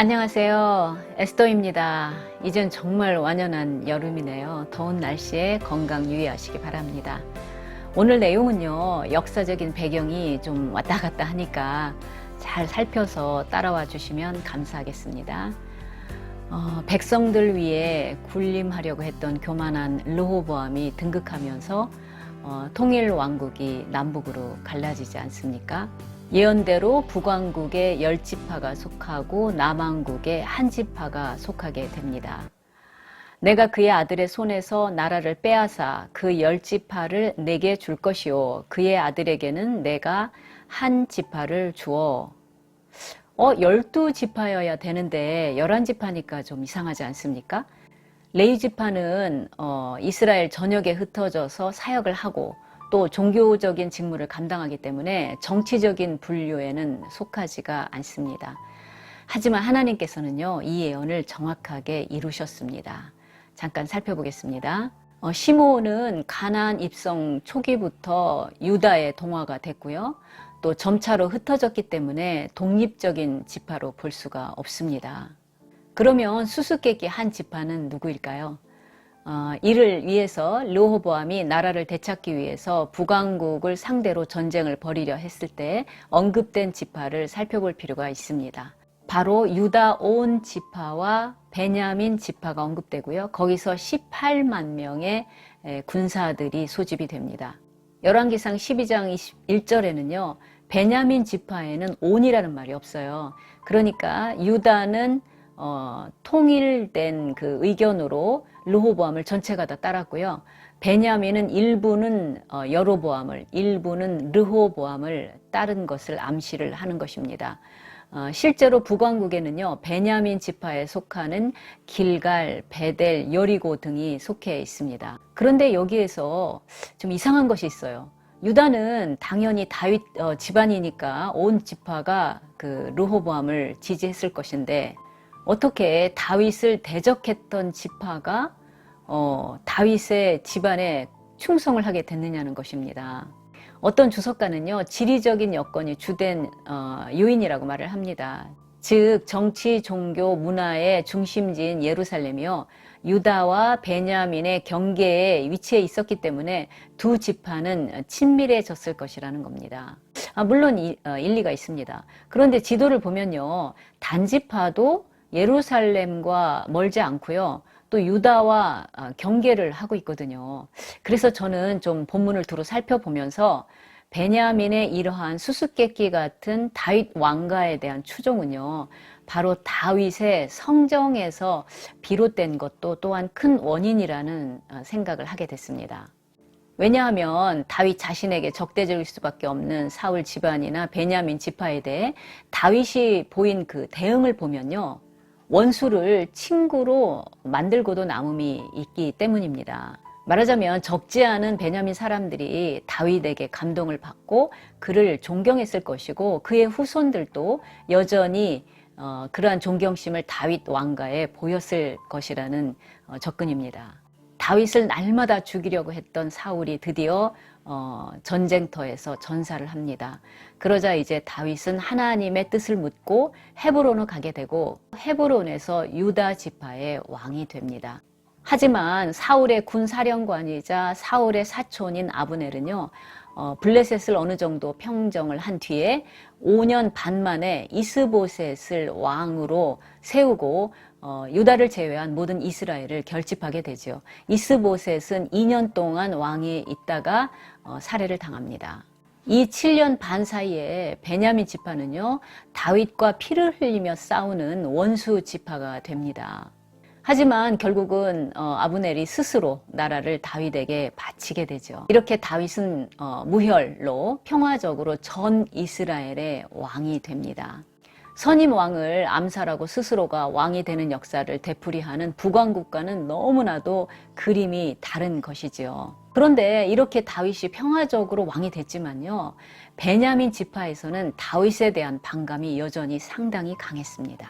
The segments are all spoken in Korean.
안녕하세요. 에스더입니다. 이젠 정말 완연한 여름이네요. 더운 날씨에 건강 유의하시기 바랍니다. 오늘 내용은요, 역사적인 배경이 좀 왔다 갔다 하니까 잘 살펴서 따라와 주시면 감사하겠습니다. 어, 백성들 위해 군림하려고 했던 교만한 르호보암이 등극하면서 어, 통일 왕국이 남북으로 갈라지지 않습니까? 예언대로 북왕국의 열 지파가 속하고 남왕국의 한 지파가 속하게 됩니다. 내가 그의 아들의 손에서 나라를 빼앗아 그 열 지파를 내게 줄 것이요 그의 아들에게는 내가 한 지파를 주어 어 열두 지파여야 되는데 열한 지파니까 좀 이상하지 않습니까? 레이 지파는 어, 이스라엘 전역에 흩어져서 사역을 하고 또 종교적인 직무를 감당하기 때문에 정치적인 분류에는 속하지가 않습니다. 하지만 하나님께서는요, 이 예언을 정확하게 이루셨습니다. 잠깐 살펴보겠습니다. 어, 시므온은 가나안 입성 초기부터 유다의 동화가 됐고요. 또 점차로 흩어졌기 때문에 독립적인 지파로 볼 수가 없습니다. 그러면 수수께끼 한 지파는 누구일까요? 어, 이를 위해서 르호보암이 나라를 되찾기 위해서 북왕국을 상대로 전쟁을 벌이려 했을 때 언급된 지파를 살펴볼 필요가 있습니다. 바로 유다 온 지파와 베냐민 지파가 언급되고요. 거기서 18만 명의 군사들이 소집이 됩니다. 열왕기상 12장 21절에는요. 베냐민 지파에는 온이라는 말이 없어요. 그러니까 유다는 어, 통일된 그 의견으로 르호보암을 전체가 다 따랐고요. 베냐민은 일부는 어, 여로보암을, 일부는 르호보암을 따른 것을 암시를 하는 것입니다. 어, 실제로 북왕국에는요, 베냐민 지파에 속하는 길갈, 베델, 여리고 등이 속해 있습니다. 그런데 여기에서 좀 이상한 것이 있어요. 유다는 당연히 다윗 어, 집안이니까 온 지파가 그 르호보암을 지지했을 것인데 어떻게 다윗을 대적했던 지파가 어, 다윗의 집안에 충성을 하게 됐느냐는 것입니다. 어떤 주석가는요, 지리적인 여건이 주된 어, 요인이라고 말을 합니다. 즉, 정치, 종교, 문화의 중심지인 예루살렘이요, 유다와 베냐민의 경계에 위치해 있었기 때문에 두 지파는 친밀해졌을 것이라는 겁니다. 아, 물론 이, 어, 일리가 있습니다. 그런데 지도를 보면요, 단지파도 예루살렘과 멀지 않고요. 또 유다와 아, 경계를 하고 있거든요. 그래서 저는 좀 본문을 두루 살펴보면서 베냐민의 이러한 수수께끼 같은 다윗 왕가에 대한 추종은요. 바로 다윗의 성정에서 비롯된 것도 또한 큰 원인이라는 아, 생각을 하게 됐습니다. 왜냐하면 다윗 자신에게 적대적일 수밖에 없는 사울 집안이나 베냐민 지파에 대해 다윗이 보인 그 대응을 보면요. 원수를 친구로 만들고도 남음이 있기 때문입니다. 말하자면 적지 않은 베냐민 사람들이 다윗에게 감동을 받고 그를 존경했을 것이고 그의 후손들도 여전히 어, 그러한 존경심을 다윗 왕가에 보였을 것이라는 어, 접근입니다. 다윗을 날마다 죽이려고 했던 사울이 드디어 어, 전쟁터에서 전사를 합니다. 그러자 이제 다윗은 하나님의 뜻을 묻고 헤브론을 가게 되고 헤브론에서 유다 지파의 왕이 됩니다. 하지만 사울의 군사령관이자 사울의 사촌인 아브넬은요, 어, 블레셋을 어느 정도 평정을 한 뒤에 5년 반 만에 이스보셋을 왕으로 세우고 어, 유다를 제외한 모든 이스라엘을 결집하게 되죠. 이스보셋은 2년 동안 왕이 있다가 어, 살해를 당합니다. 이 7년 반 사이에 베냐민 지파는요, 다윗과 피를 흘리며 싸우는 원수 지파가 됩니다. 하지만 결국은 어, 아브넬이 스스로 나라를 다윗에게 바치게 되죠. 이렇게 다윗은 어, 무혈로 평화적으로 전 이스라엘의 왕이 됩니다. 선임 왕을 암살하고 스스로가 왕이 되는 역사를 되풀이하는 북왕국과는 너무나도 그림이 다른 것이지요. 그런데 이렇게 다윗이 평화적으로 왕이 됐지만요. 베냐민 지파에서는 다윗에 대한 반감이 여전히 상당히 강했습니다.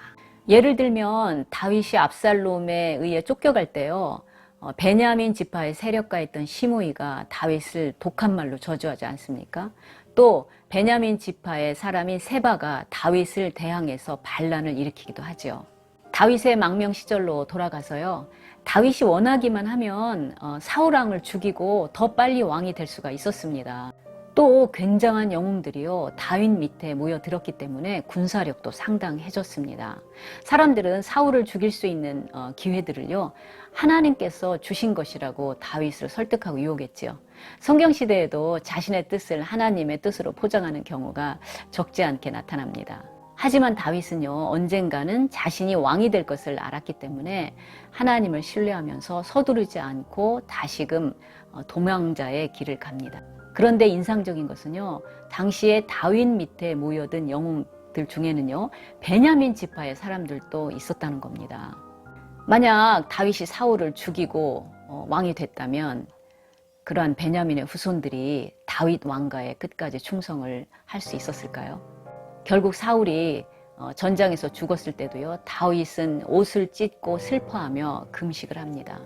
예를 들면 다윗이 압살롬에 의해 쫓겨갈 때요. 어, 베냐민 지파의 세력가였던 시므이가 다윗을 독한 말로 저주하지 않습니까? 또 베냐민 지파의 사람인 세바가 다윗을 대항해서 반란을 일으키기도 하지요. 다윗의 망명 시절로 돌아가서요. 다윗이 원하기만 하면 어, 사울 왕을 죽이고 더 빨리 왕이 될 수가 있었습니다. 또 굉장한 영웅들이요 다윗 밑에 모여 들었기 때문에 군사력도 상당해졌습니다. 사람들은 사울을 죽일 수 있는 어, 기회들을요 하나님께서 주신 것이라고 다윗을 설득하고 유혹했지요. 성경 시대에도 자신의 뜻을 하나님의 뜻으로 포장하는 경우가 적지 않게 나타납니다. 하지만 다윗은요 언젠가는 자신이 왕이 될 것을 알았기 때문에 하나님을 신뢰하면서 서두르지 않고 다시금 어, 도망자의 길을 갑니다. 그런데 인상적인 것은요 당시에 다윗 밑에 모여든 영웅들 중에는요 베냐민 지파의 사람들도 있었다는 겁니다. 만약 다윗이 사울을 죽이고 어, 왕이 됐다면 그러한 베냐민의 후손들이 다윗 왕가의 끝까지 충성을 할 수 있었을까요? 결국 사울이 어, 전장에서 죽었을 때도요 다윗은 옷을 찢고 슬퍼하며 금식을 합니다.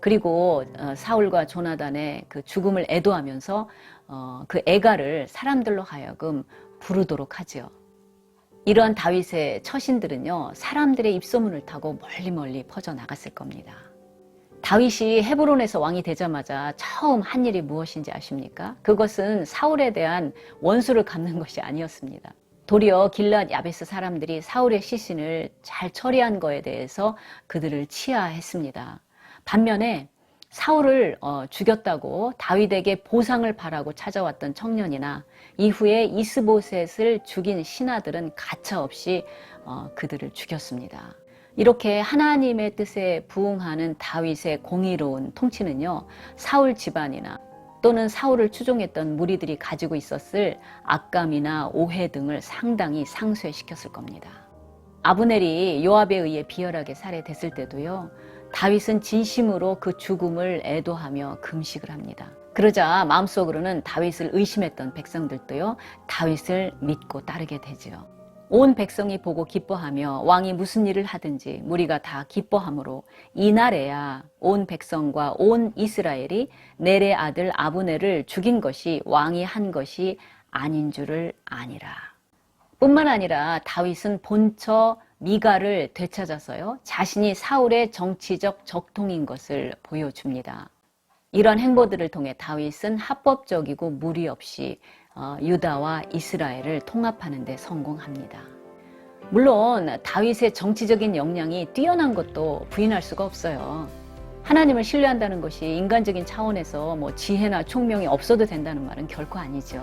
그리고 어, 사울과 조나단의 그 죽음을 애도하면서 어, 그 애가를 사람들로 하여금 부르도록 하지요. 이러한 다윗의 처신들은요 사람들의 입소문을 타고 멀리 멀리 퍼져 나갔을 겁니다. 다윗이 헤브론에서 왕이 되자마자 처음 한 일이 무엇인지 아십니까? 그것은 사울에 대한 원수를 갚는 것이 아니었습니다. 도리어 길랏 야베스 사람들이 사울의 시신을 잘 처리한 거에 대해서 그들을 치하했습니다. 반면에 사울을 어, 죽였다고 다윗에게 보상을 바라고 찾아왔던 청년이나 이후에 이스보셋을 죽인 신하들은 가차없이 어, 그들을 죽였습니다. 이렇게 하나님의 뜻에 부응하는 다윗의 공의로운 통치는요 사울 집안이나 또는 사울을 추종했던 무리들이 가지고 있었을 악감이나 오해 등을 상당히 상쇄시켰을 겁니다. 아브넬이 요압에 의해 비열하게 살해됐을 때도요. 다윗은 진심으로 그 죽음을 애도하며 금식을 합니다. 그러자 마음속으로는 다윗을 의심했던 백성들도요. 다윗을 믿고 따르게 되지요. 온 백성이 보고 기뻐하며 왕이 무슨 일을 하든지 무리가 다 기뻐하므로 이날에야 온 백성과 온 이스라엘이 넬의 아들 아브넬을 죽인 것이 왕이 한 것이 아닌 줄을 아니라. 뿐만 아니라 다윗은 본처 미가를 되찾아서요 자신이 사울의 정치적 적통인 것을 보여줍니다. 이런 행보들을 통해 다윗은 합법적이고 무리 없이 어, 유다와 이스라엘을 통합하는 데 성공합니다. 물론 다윗의 정치적인 역량이 뛰어난 것도 부인할 수가 없어요. 하나님을 신뢰한다는 것이 인간적인 차원에서 뭐 지혜나 총명이 없어도 된다는 말은 결코 아니죠.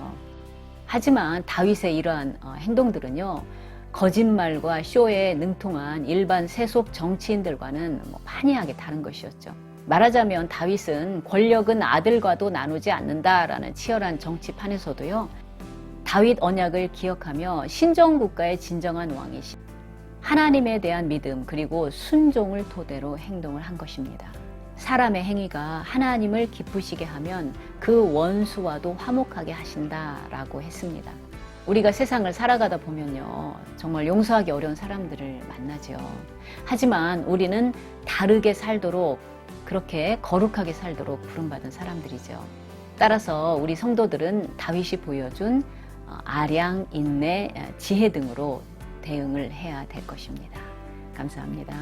하지만 다윗의 이러한 어, 행동들은요, 거짓말과 쇼에 능통한 일반 세속 정치인들과는 뭐 판이하게 다른 것이었죠. 말하자면 다윗은 권력은 아들과도 나누지 않는다라는 치열한 정치판에서도요. 다윗 언약을 기억하며 신정 국가의 진정한 왕이신 하나님에 대한 믿음 그리고 순종을 토대로 행동을 한 것입니다. 사람의 행위가 하나님을 기쁘시게 하면 그 원수와도 화목하게 하신다라고 했습니다. 우리가 세상을 살아가다 보면요. 정말 용서하기 어려운 사람들을 만나죠. 하지만 우리는 다르게 살도록 그렇게 거룩하게 살도록 부름받은 사람들이죠. 따라서 우리 성도들은 다윗이 보여준 어, 아량, 인내, 지혜 등으로 대응을 해야 될 것입니다. 감사합니다.